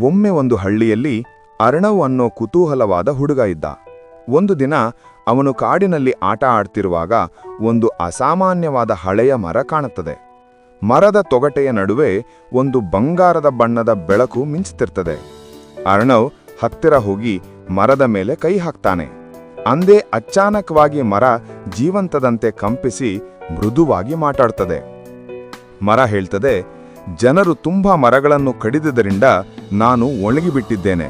ಒಮ್ಮೆ ಒಂದು ಹಳ್ಳಿಯಲ್ಲಿ ಅರ್ಣವ್ ಅನ್ನೋ ಕುತೂಹಲವಾದ ಹುಡುಗ ಇದ್ದ. ಒಂದು ದಿನ ಅವನು ಕಾಡಿನಲ್ಲಿ ಆಟ ಆಡ್ತಿರುವಾಗ ಒಂದು ಅಸಾಮಾನ್ಯವಾದ ಹಳೆಯ ಮರ ಕಾಣುತ್ತದೆ. ಮರದ ತೊಗಟೆಯ ನಡುವೆ ಒಂದು ಬಂಗಾರದ ಬಣ್ಣದ ಬೆಳಕು ಮಿಂಚುತ್ತಿರ್ತದೆ ಅರ್ಣವ್ ಹತ್ತಿರ ಹೋಗಿ ಮರದ ಮೇಲೆ ಕೈ ಹಾಕ್ತಾನೆ. ಅಂದೇ ಅಚಾನಕವಾಗಿ ಮರ ಜೀವಂತದಂತೆ ಕಂಪಿಸಿ ಮೃದುವಾಗಿ ಮಾತಾಡ್ತದೆ. ಮರ ಹೇಳ್ತದೆ ಜನರು ತುಂಬಾ ಮರಗಳನ್ನು ಕಡಿದುದರಿಂದ ನಾನು ಒಣಗಿಬಿಟ್ಟಿದ್ದೇನೆ.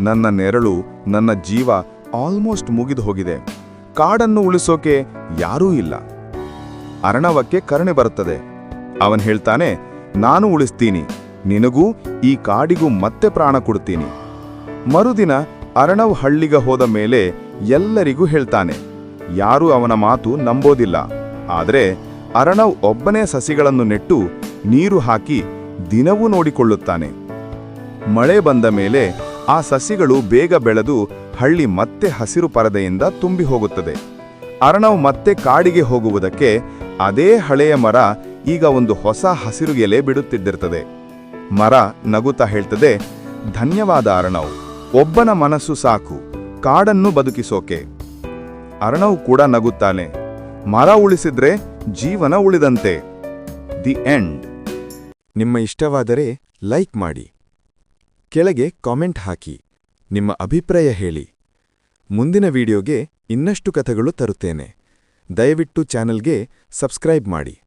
ನನ್ನ ನೆರಳು, ನನ್ನ ಜೀವ ಆಲ್ಮೋಸ್ಟ್ ಮುಗಿದು ಹೋಗಿದೆ ಕಾಡನ್ನು ಉಳಿಸೋಕೆ ಯಾರೂ ಇಲ್ಲ. ಅರಣವಕ್ಕೆ ಕರುಣೆ ಬರುತ್ತದೆ. ಅವನ್ ಹೇಳ್ತಾನೆ, ನಾನು ಉಳಿಸ್ತೀನಿ. ನಿನಗೂ ಈ ಕಾಡಿಗೂ ಮತ್ತೆ ಪ್ರಾಣ ಕೊಡ್ತೀನಿ. ಮರುದಿನ ಅರಣವ್ ಹಳ್ಳಿಗ ಹೋದ ಮೇಲೆ ಎಲ್ಲರಿಗೂ ಹೇಳ್ತಾನೆ, ಯಾರೂ ಅವನ ಮಾತು ನಂಬೋದಿಲ್ಲ. ಆದರೆ ಅರ್ಣವ್ ಒಬ್ಬನೇ ಸಸಿಗಳನ್ನು ನೆಟ್ಟು ನೀರು ಹಾಕಿ ದಿನವೂ ನೋಡಿಕೊಳ್ಳುತ್ತಾನೆ. ಮಳೆ ಬಂದ ಮೇಲೆ ಆ ಸಸಿಗಳು ಬೇಗ ಬೆಳೆದು ಹಳ್ಳಿ ಮತ್ತೆ ಹಸಿರು ಪರದೆಯಿಂದ ತುಂಬಿ ಹೋಗುತ್ತದೆ. ಅರಣವ್ ಮತ್ತೆ ಕಾಡಿಗೆ ಹೋಗುವುದಕ್ಕೆ ಅದೇ ಹಳೆಯ ಮರ ಈಗ ಒಂದು ಹೊಸ ಹಸಿರು ಎಲೆ ಬಿಡುತ್ತಿದ್ದಿರ್ತದೆ. ಮರ ನಗುತ್ತಾ ಹೇಳ್ತದೆ, ಧನ್ಯವಾದ ಅರಣವ್ ಒಬ್ಬನ ಮನಸ್ಸು ಸಾಕು, ಕಾಡನ್ನು ಬದುಕಿಸೋಕೆ. ಅರಣವ್ ಕೂಡ ನಗುತ್ತಾನೆ. ಮರ ಉಳಿಸಿದ್ರೆ ಜೀವನ ಉಳಿದಂತೆ. ದಿ ಎಂಡ್ ನಿಮ್ಮ ಇಷ್ಟವಾದರೆ ಲೈಕ್ ಮಾಡಿ. ಕೆಳಗೆ ಕಾಮೆಂಟ್ ಹಾಕಿ. ನಿಮ್ಮ ಅಭಿಪ್ರಾಯ ಹೇಳಿ. ಮುಂದಿನ ವಿಡಿಯೋಗೆ ಇನ್ನಷ್ಟು ಕಥೆಗಳು ತರುತ್ತೇನೆ. ದಯವಿಟ್ಟು ಚಾನಲ್ಗೆ ಸಬ್ಸ್ಕ್ರೈಬ್ ಮಾಡಿ.